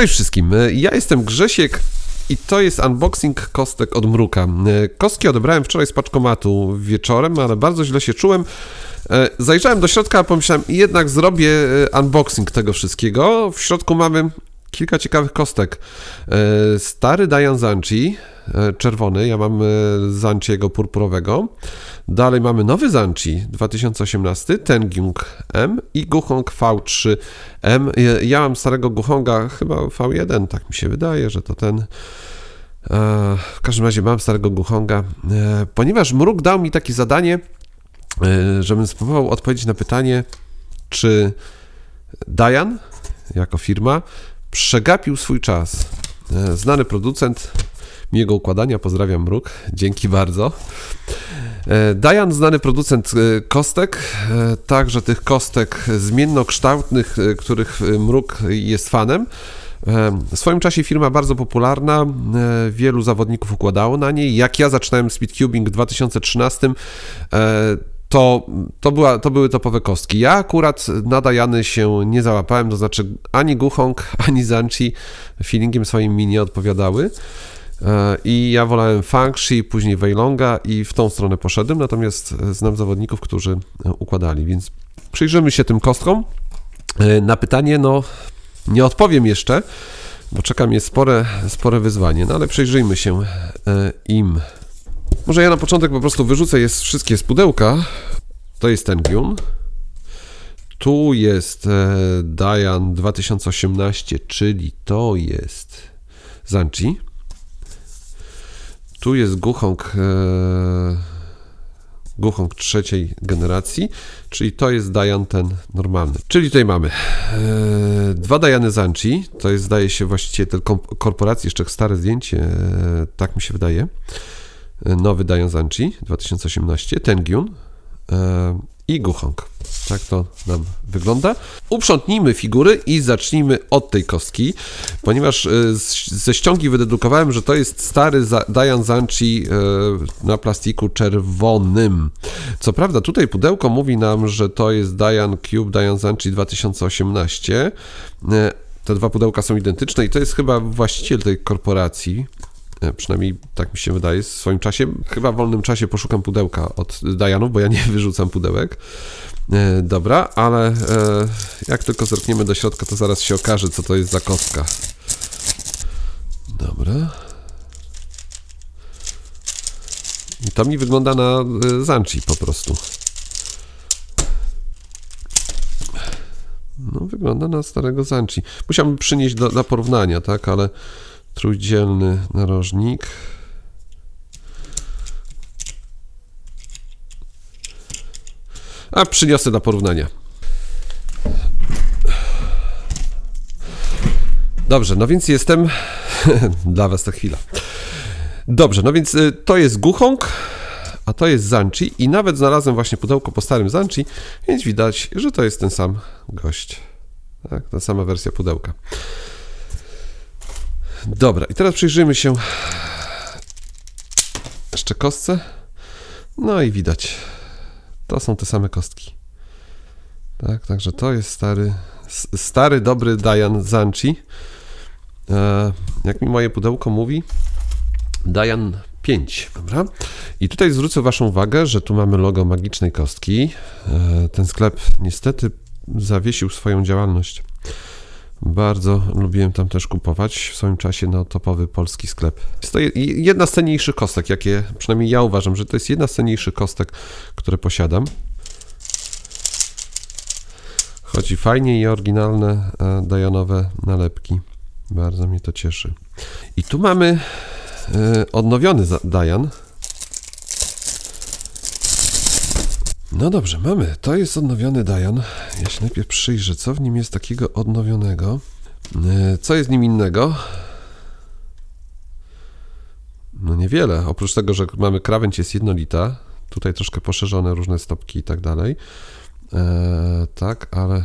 Cześć wszystkim, ja jestem Grzesiek i to jest unboxing kostek od Mruka. Kostki odebrałem wczoraj z paczkomatu wieczorem, ale bardzo źle się czułem. Zajrzałem do środka, pomyślałem, jednak zrobię unboxing tego wszystkiego. W środku mamy kilka ciekawych kostek. Stary Dayan Zanchi, czerwony, ja mam Zanchiego purpurowego. Dalej mamy nowy Zanchi 2018, Tengyung M i Guhong V3M. Ja mam starego Guhonga, chyba V1, tak mi się wydaje, że to ten. W każdym razie mam starego Guhonga, ponieważ Mruk dał mi takie zadanie, żebym spróbował odpowiedzieć na pytanie, czy Dayan jako firma przegapił swój czas. Znany producent miłego układania, pozdrawiam Mruk, dzięki bardzo. Dajan, znany producent kostek, także tych kostek zmiennokształtnych, których Mruk jest fanem. W swoim czasie firma bardzo popularna, wielu zawodników układało na niej. Jak ja zaczynałem Speedcubing w 2013, to, to, była, to były topowe kostki. Ja akurat na Dajany się nie załapałem, to znaczy ani Guhong, ani Zanchi feelingiem swoim mi nie odpowiadały. I ja wolałem Fangshi, później Weilonga i w tą stronę poszedłem, natomiast znam zawodników, którzy układali, więc przyjrzymy się tym kostkom. Na pytanie, no nie odpowiem jeszcze, bo czeka mnie spore, spore wyzwanie, no ale przyjrzyjmy się im. Może ja na początek po prostu wyrzucę jest wszystkie z pudełka. To jest ten Gyun. Tu jest Dayan 2018, czyli to jest Zanchi. Tu jest Guhong, e, Guhong trzeciej generacji, czyli to jest Dayan ten normalny. Czyli tutaj mamy e, dwa Dayany Zanchi, to jest zdaje się właściciel tej korporacji, jeszcze stare zdjęcie, e, tak mi się wydaje. Nowy Dayan Zanchi 2018, Tengyun e, i Guhong. Tak to nam wygląda. Uprzątnijmy figury i zacznijmy od tej kostki, ponieważ e, ze ściągi wydedukowałem, że to jest stary Dayan Zanchi e, na plastiku czerwonym. Co prawda tutaj pudełko mówi nam, że to jest Dayan Cube Dayan Zanchi 2018. E, te dwa pudełka są identyczne i to jest chyba właściciel tej korporacji. Przynajmniej tak mi się wydaje. W swoim czasie, chyba w wolnym czasie poszukam pudełka od Dajanów, bo ja nie wyrzucam pudełek. E, dobra, ale e, jak tylko zerkniemy do środka, to zaraz się okaże, co to jest za kostka. Dobra. To mi wygląda na e, Zanchi po prostu. No, wygląda na starego Zanchi. Musiałbym przynieść do, dla porównania, tak, ale trójdzielny narożnik. A przyniosę dla porównania. Dobrze, no więc jestem. dla Was to chwila. Dobrze, no więc y, to jest Guhong, a to jest Zanchi i nawet znalazłem właśnie pudełko po starym Zanchi, więc widać, że to jest ten sam gość. Tak, ta sama wersja pudełka. Dobra, i teraz przyjrzyjmy się jeszcze kostce. No i widać, to są te same kostki. Tak, także to jest stary, stary, dobry Dayan Zanchi. E, jak mi moje pudełko mówi, Dayan 5, dobra? I tutaj zwrócę Waszą uwagę, że tu mamy logo magicznej kostki. E, ten sklep niestety zawiesił swoją działalność. Bardzo lubiłem tam też kupować w swoim czasie na topowy polski sklep. Jest to jedna z cenniejszych kostek, jakie przynajmniej ja uważam, że to jest jedna z cenniejszych kostek, które posiadam. Chodzi fajnie i oryginalne e, dajanowe nalepki. Bardzo mnie to cieszy. I tu mamy e, odnowiony Dajan. No dobrze, mamy. To jest odnowiony Dajan. Ja się najpierw przyjrzę, co w nim jest takiego odnowionego. E, co jest nim innego? No niewiele. Oprócz tego, że mamy krawędź jest jednolita. Tutaj troszkę poszerzone różne stopki i tak dalej. Eee, tak, ale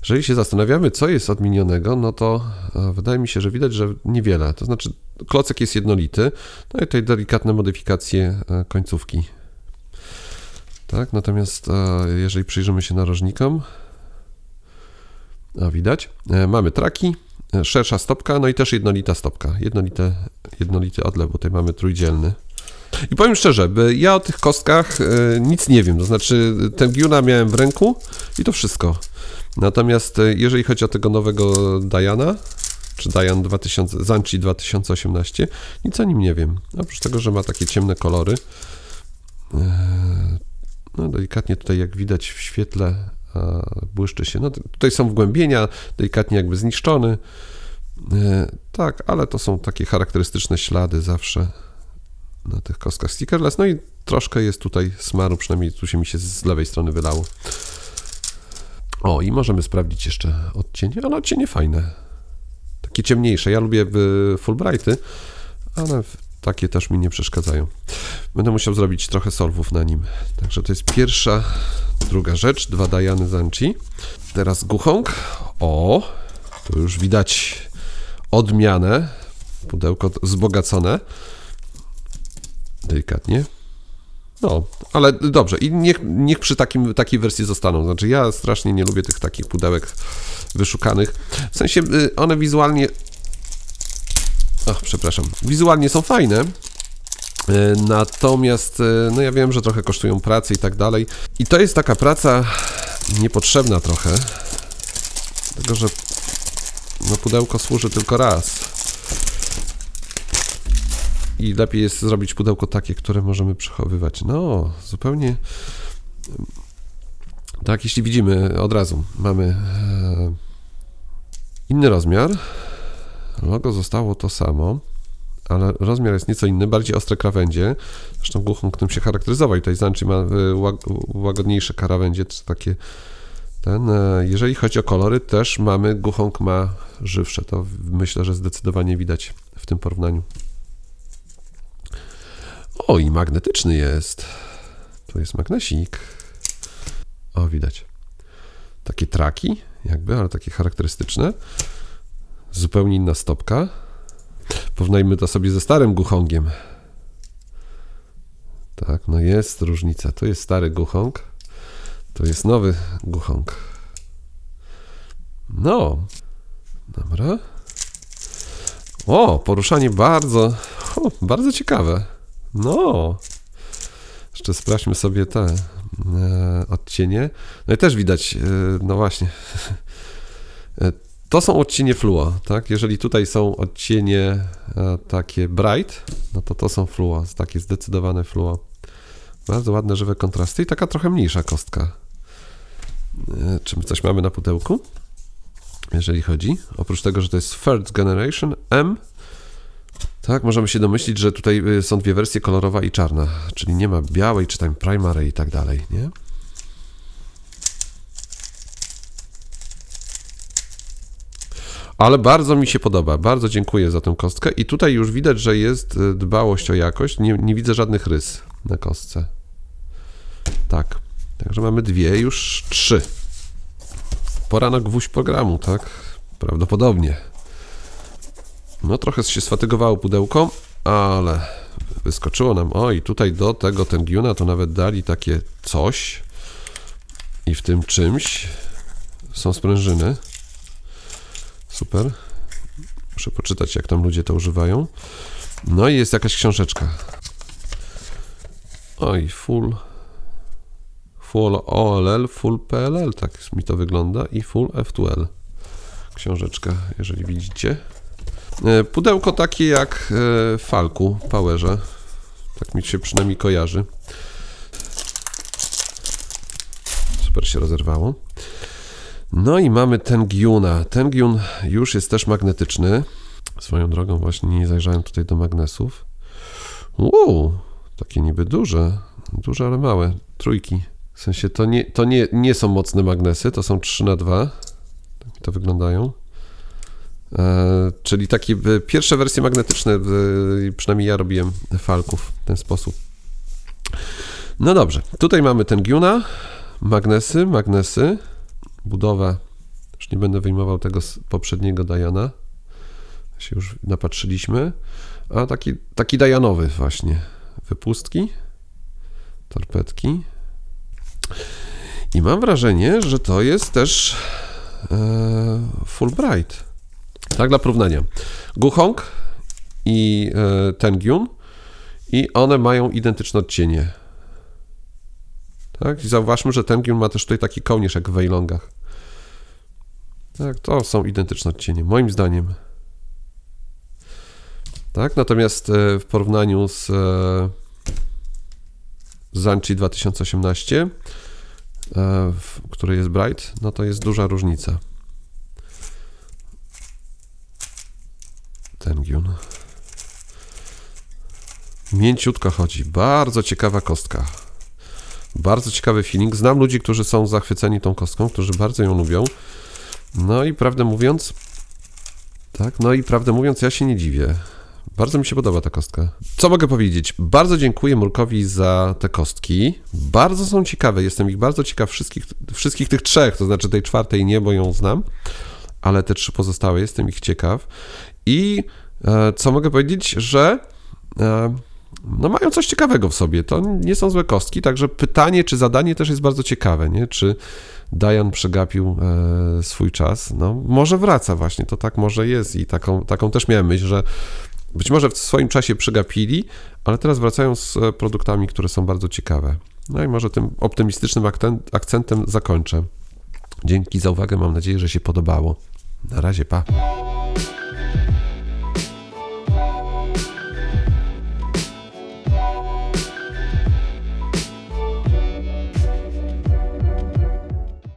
jeżeli się zastanawiamy, co jest odmienionego, no to e, wydaje mi się, że widać, że niewiele. To znaczy, klocek jest jednolity, no i tutaj delikatne modyfikacje e, końcówki tak? Natomiast e, jeżeli przyjrzymy się narożnikom, a widać, e, mamy traki, e, szersza stopka, no i też jednolita stopka, jednolite, jednolity odlew, bo tutaj mamy trójdzielny. I powiem szczerze, ja o tych kostkach nic nie wiem, to znaczy ten Giuna miałem w ręku i to wszystko. Natomiast jeżeli chodzi o tego nowego Diana, czy Dian 2000, Zanchi 2018, nic o nim nie wiem. Oprócz tego, że ma takie ciemne kolory. E, No delikatnie tutaj jak widać w świetle a, błyszczy się. No tutaj są wgłębienia, delikatnie jakby zniszczony. E, Tak, ale to są takie charakterystyczne ślady zawsze na tych kostkach stickerless. No i troszkę jest tutaj smaru, przynajmniej tu się mi się z lewej strony wylało. O, i możemy sprawdzić jeszcze odcienie, ale odcienie fajne. Takie ciemniejsze. Ja lubię y, Fulbrighty, ale takie też mi nie przeszkadzają. Będę musiał zrobić trochę solwów na nim. Także to jest pierwsza, druga rzecz. Dwa Diany Zanchi. Teraz Guchong. O, tu już widać odmianę. Pudełko wzbogacone. Delikatnie. No, ale dobrze. I niech, niech przy takim, takiej wersji zostaną. Znaczy, ja strasznie nie lubię tych takich pudełek wyszukanych. W sensie y, one wizualnie. Ach, przepraszam. Wizualnie są fajne. y, Natomiast, y, no ja wiem, że trochę kosztują pracy i tak dalej. I to jest taka praca niepotrzebna trochę. Dlatego, że no pudełko służy tylko raz. I lepiej jest zrobić pudełko takie, które możemy przechowywać. No, zupełnie. Tak, jeśli widzimy od razu, mamy e, inny rozmiar. Logo zostało to samo, ale rozmiar jest nieco inny, bardziej ostre krawędzie. Zresztą Guchong tym się charakteryzował i tutaj Zanchi ma łag- łagodniejsze krawędzie, czy takie ten. e, Jeżeli chodzi o kolory, też mamy, Guchong ma żywsze. To myślę, że zdecydowanie widać w tym porównaniu. O, i magnetyczny jest. Tu jest magnesik. O, widać. Takie traki, jakby, ale takie charakterystyczne. Zupełnie inna stopka. Porównajmy to sobie ze starym Guchongiem. Tak, no jest różnica. To jest stary Guchong. To jest nowy Guchong. No. Dobra. O, poruszanie bardzo, o, bardzo ciekawe. No. Jeszcze sprawdźmy sobie te e, odcienie. No i też widać, e, no właśnie. To są odcienie fluo, tak? Jeżeli tutaj są odcienie e, takie bright, no to to są fluo, takie zdecydowane fluo. Bardzo ładne, żywe kontrasty i taka trochę mniejsza kostka. E, Czy my coś mamy na pudełku? Jeżeli chodzi. Oprócz tego, że to jest Third Generation M, tak, możemy się domyślić, że tutaj y, są dwie wersje, kolorowa i czarna, czyli nie ma białej, czy tam primary i tak dalej, nie? Ale bardzo mi się podoba, bardzo dziękuję za tę kostkę i tutaj już widać, że jest y, dbałość o jakość, nie, nie widzę żadnych rys na kostce. Tak, także mamy dwie, już trzy. Pora na gwóźdź programu, tak? Prawdopodobnie. No trochę się sfatygowało pudełko, ale wyskoczyło nam. O i tutaj do tego Tengiuna to nawet dali takie coś. I w tym czymś są sprężyny. Super. Muszę poczytać, jak tam ludzie to używają. No i jest jakaś książeczka. Oj, full. Full OLL, full PLL, tak mi to wygląda. I full F2L. Książeczka, jeżeli widzicie. E, Pudełko takie jak e, Falku, Powerze. Tak mi się przynajmniej kojarzy. Super się rozerwało. No i mamy Tengiuna. Tengiun już jest też magnetyczny. Swoją drogą właśnie nie zajrzałem tutaj do magnesów. Uuu, takie niby duże. Duże, ale małe. Trójki. W sensie to nie, to nie, nie są mocne magnesy, to są 3 na 2 Tak to wyglądają. E, czyli takie e, pierwsze wersje magnetyczne, przynajmniej ja robiłem falków w ten sposób. No dobrze, tutaj mamy ten Giuna, magnesy, magnesy, budowa, już nie będę wyjmował tego z poprzedniego Diana, się już napatrzyliśmy, a taki, taki Dianowy właśnie, wypustki, torpedki i mam wrażenie, że to jest też e, Fulbright. Tak, dla porównania. Guhong i e, Tengyun i one mają identyczne odcienie. Tak, i zauważmy, że Tengyun ma też tutaj taki kołnierz jak w Weilongach. Tak, to są identyczne odcienie, moim zdaniem. Tak, natomiast e, w porównaniu z e, Zanchi 2018, e, w- który jest Bright, no to jest duża różnica. Tengyun. Mięciutko chodzi. Bardzo ciekawa kostka. Bardzo ciekawy feeling. Znam ludzi, którzy są zachwyceni tą kostką, którzy bardzo ją lubią. No i prawdę mówiąc, tak, no i prawdę mówiąc, ja się nie dziwię. Bardzo mi się podoba ta kostka. Co mogę powiedzieć? Bardzo dziękuję Murkowi za te kostki. Bardzo są ciekawe. Jestem ich bardzo ciekaw wszystkich, wszystkich tych trzech, to znaczy tej czwartej nie, bo ją znam, ale te trzy pozostałe jestem ich ciekaw. I e, co mogę powiedzieć, że e, no mają coś ciekawego w sobie. To nie są złe kostki, także pytanie czy zadanie też jest bardzo ciekawe, nie? Czy Dajan przegapił e, swój czas? No może wraca właśnie, to tak może jest i taką, taką też miałem myśl, że być może w swoim czasie przegapili, ale teraz wracają z e, produktami, które są bardzo ciekawe. No i może tym optymistycznym akcentem zakończę. Dzięki za uwagę, mam nadzieję, że się podobało. Na razie, pa.